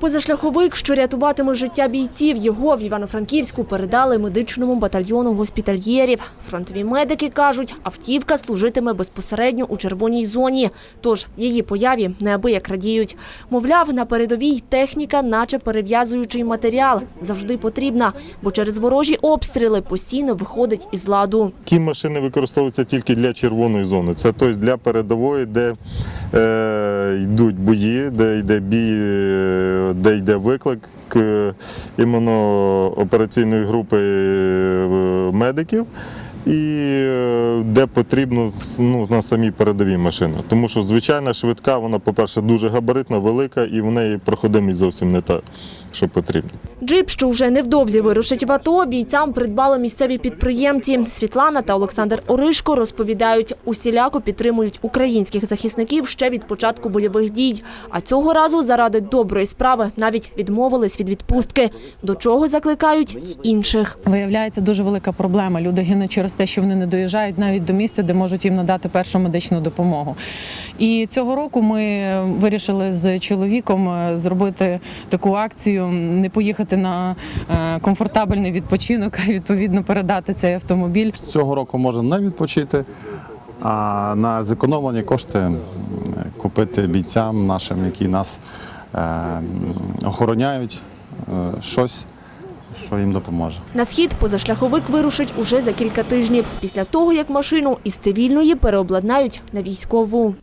Позашляховик, що рятуватиме життя бійців, його в Івано-Франківську передали медичному батальйону госпітальєрів. Фронтові медики кажуть, автівка служитиме безпосередньо у червоній зоні, тож її появі неабияк радіють. Мовляв, на передовій техніка, наче перев'язуючий матеріал, завжди потрібна, бо через ворожі обстріли постійно виходить із ладу. Ті машини використовуються тільки для червоної зони. Це тобто для передової, де йдуть бої, де йде бій, е, де йде виклик е, іменно операційної групи е, медиків. І е, де потрібно ну, на самій передовій машини. Тому що звичайна швидка, вона, по-перше, дуже габаритна, велика, і в неї проходимість зовсім не та, що потрібно. Джип, що вже невдовзі вирушить в АТО, бійцям придбали місцеві підприємці. Світлана та Олександр Оришко розповідають, усіляко підтримують українських захисників ще від початку бойових дій. А цього разу заради доброї справи навіть відмовились від відпустки, до чого закликають інших. Виявляється дуже велика проблема. Люди гинуть через те, що вони не доїжджають навіть до місця, де можуть їм надати першу медичну допомогу. І цього року ми вирішили з чоловіком е, зробити таку акцію, не поїхати на е, комфортабельний відпочинок, а відповідно передати цей автомобіль. Цього року можна не відпочити, а на зекономлені кошти купити бійцям нашим, які нас е, охороняють, щось, що їм допоможе. На схід позашляховик вирушить уже за кілька тижнів, після того, як машину із цивільної переобладнають на військову.